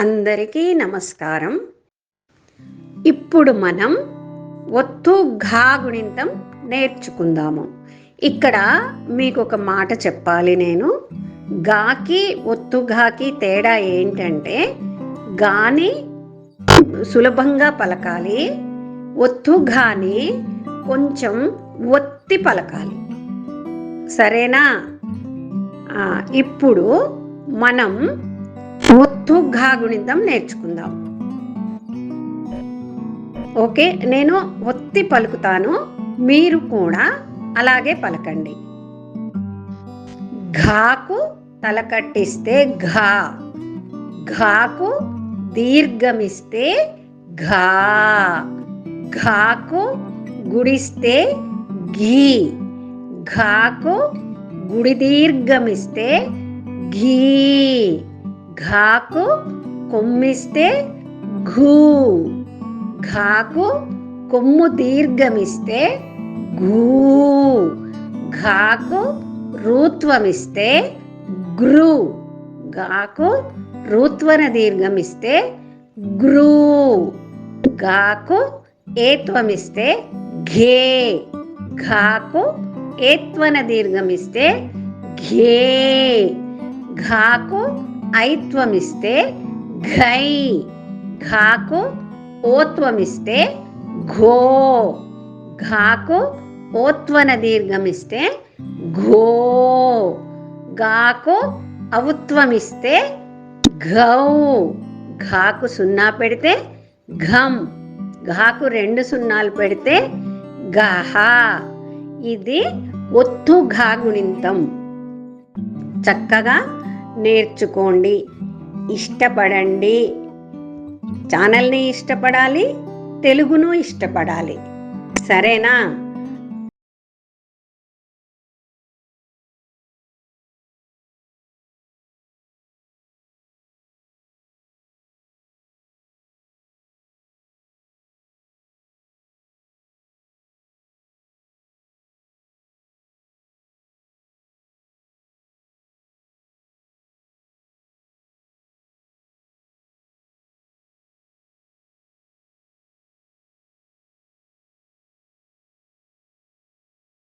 అందరికీ నమస్కారం. ఇప్పుడు మనం ఒత్తు ఘా గుణింతం నేర్చుకుందాము. ఇక్కడ మీకు ఒక మాట చెప్పాలి నేను. గాకి ఒత్తు ఘాకి తేడా ఏంటంటే గాని సులభంగా పలకాలి. ఒత్తు ఘాని కొంచెం ఒత్తి పలకాలి. సరేనా? ఇప్పుడు మనం ఒత్తు ఘా గుణితం నేర్చుకుందాం. ఓకే నేను ఒత్తి పలుకుతాను మీరు కూడా అలాగే పలకండి. ఘాకు తలకట్టిస్తే ఘా ఘాకు దీర్ఘమిస్తే ఘా ఘాకు గుడిస్తే ఘీ ఘాకు గుడి దీర్ఘమిస్తే ఘీ. ఘాకు కొమ్మిస్తే ఘూ. ఘాకు కొమ్ము దీర్ఘమిస్తే ఘూ. ఘాకు రూత్వమిస్తే గ్రు. గాకు రూత్వన దీర్ఘమిస్తే గ్రూ. గాకు ఏత్వమిస్తే ఘే. ఘాకు ఏత్వన దీర్ఘమిస్తే ఘే. ఘాకు ఐత్వమిస్తే ఘై ఘాకు ఓత్వమిస్తే ఘో. ఘాకు ఓత్వన దీర్ఘమిస్తే ఘో. గాకు అవుత్వమిస్తే ఘౌ. ఘాకు సున్నా పెడితే ఘం. ఘాకు రెండు సున్నాలు పెడితే గహ ఇది ఒత్తు ఘా గుణింతం చక్కగా నేర్చుకోండి. ఇష్టపడండి. ఛానల్ని ఇష్టపడాలి తెలుగును ఇష్టపడాలి. సరేనా?